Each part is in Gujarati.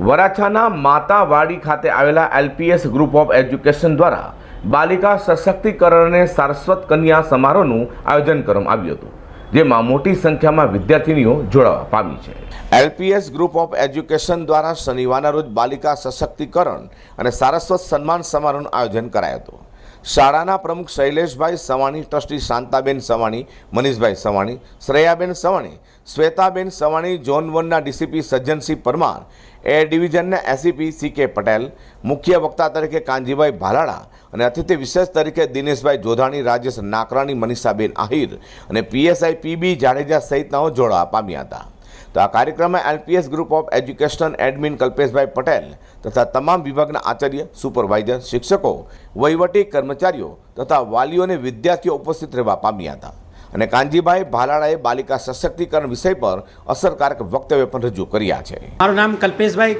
વરાછાના માતાવાડી ખાતે આવેલા એલપીએસ ગ્રુપ ઓફ એજ્યુકેશન દ્વારા બાલિકા સશક્તિકરણને સારસ્વત કન્યા સમારોહનું આયોજન કરવામાં આવ્યું હતું, જેમાં મોટી સંખ્યામાં વિદ્યાર્થીનીઓ જોડાવા પામી છે. એલપીએસ ગ્રુપ ઓફ એજ્યુકેશન દ્વારા શનિવારના રોજ બાલિકા સશક્તિકરણ અને સારસ્વત સન્માન સમારોહનું આયોજન કરાયું હતું. શાળાના પ્રમુખ શૈલેષભાઈ સવાણી, ટ્રસ્ટી શાંતાબેન સવાણી, મનીષભાઈ સવાણી, શ્રેયાબેન સવાણી, શ્વેતાબેન સવાણી, ઝોન વનના ડીસીપી સજ્જનસિંહ પરમાર, એ ડિવિઝનના એસીપી સી કે પટેલ, મુખ્ય વક્તા તરીકે કાંજીભાઈ ભાલાળા અને અતિથિ વિશેષ તરીકે દિનેશભાઈ જોધાણી, રાજેશ નાકરાણી, મનીષાબેન આહિર અને પીએસઆઈ પીબી જાડેજા સહિતનાઓ જોડાવા પામ્યા હતા. તો આ કાર્યક્રમમાં LPS group of education admin Kalpeshbhai Patel તથા તમામ વિભાગના આચાર્ય, સુપરવાઇઝર, શિક્ષકો, વહીવટી કર્મચારીઓ તથા વાલીઓ અને વિદ્યાર્થીઓ ઉપસ્થિત રહેવા પામ્યા હતા. અને કાનજીભાઈ ભાલાળાએ બાલિકા સશક્તિકરણ વિષય પર અસરકારક વક્તવ્ય પણ રજૂ કર્યા છે. મારું નામ Kalpeshbhai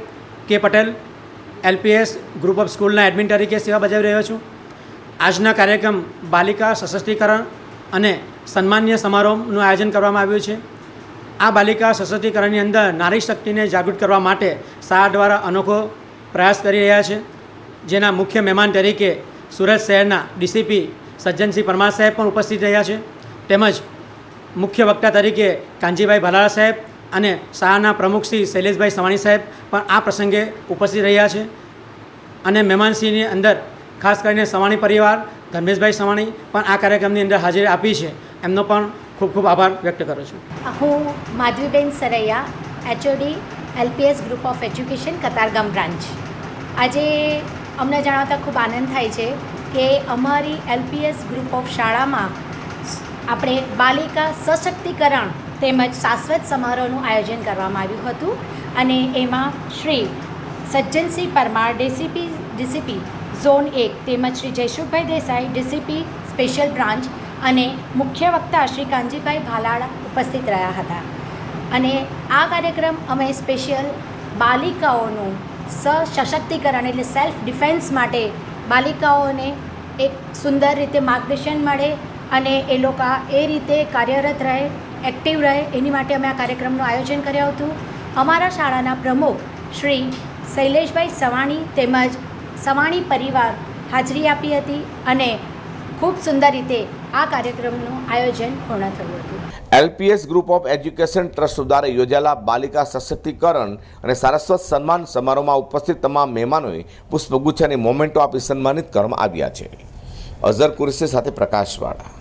K Patel, LPS group of સ્કૂલના એડમિન તરીકે સેવા બજાવી રહ્યો છું. આજના કાર્યક્રમ બાલિકા સશક્તિકરણ અને સન્માન્ય સમારોહનું આયોજન કરવામાં આવ્યું છે. આ બાલિકા સશક્તિકરણની અંદર નારી શક્તિને જાગૃત કરવા માટે શાળા દ્વારા અનોખો પ્રયાસ કરી રહ્યા છે. જેના મુખ્ય મહેમાન તરીકે સુરત શહેરના ડીસીપી સજ્જનસિંહ પરમાર સાહેબ પણ ઉપસ્થિત રહ્યા છે. તેમજ મુખ્ય વક્તા તરીકે કાંજીભાઈ ભલાળા સાહેબ અને શાળાના પ્રમુખ શ્રી શૈલેષભાઈ સવાણી સાહેબ પણ આ પ્રસંગે ઉપસ્થિત રહ્યા છે. અને મહેમાનશ્રીની અંદર ખાસ કરીને સવાણી પરિવાર, ધર્મેશભાઈ સવાણી પણ આ કાર્યક્રમની અંદર હાજરી આપી છે. એમનો પણ ખૂબ ખૂબ આભાર વ્યક્ત કરું છું. હું Madhaviben Saraiya HOD LPS group of education Katargam branch આજે અમને જણાવતા ખૂબ આનંદ થાય છે કે અમારી એલપીએસ ગ્રુપ ઓફ શાળામાં આપણે બાલિકા સશક્તિકરણ તેમજ શાશ્વત સમારોહનું આયોજન કરવામાં આવ્યું હતું અને એમાં Shri Sajjansingh Parmar DCP DCP zone એક તેમજ Shri Jayshubhai Desai DCP special branch અને મુખ્ય વક્તા શ્રી કાનજીભાઈ ભાલાળા ઉપસ્થિત રહ્યા હતા. અને આ કાર્યક્રમ અમે સ્પેશિયલ બાલિકાઓનું સશક્તિકરણ એટલે સેલ્ફ ડિફેન્સ માટે બાલિકાઓને એક સુંદર રીતે માર્ગદર્શન મળે અને એ લોકો એ રીતે કાર્યરત રહે એક્ટિવ રહે, એની માટે અમે આ કાર્યક્રમનું આયોજન કર્યું હતું. અમારા શાળાના પ્રમુખ શ્રી શૈલેષભાઈ સવાણી તેમજ સવાણી પરિવાર હાજરી આપી હતી અને ખૂબ સુંદર રીતે આ કાર્યક્રમનું આયોજન પૂર્ણ થયું હતું. LPS group of education trust દ્વારા યોજાયેલા બાલિકા સશક્તિકરણ અને સારસ્વત સન્માન સમારોહમાં ઉપસ્થિત તમામ મહેમાનોએ પુષ્પગુચ્છ અને મોમેન્ટો આપી સન્માનિત કરવામાં આવ્યા છે. અઝર કુરેશી સાથે પ્રકાશવાળા.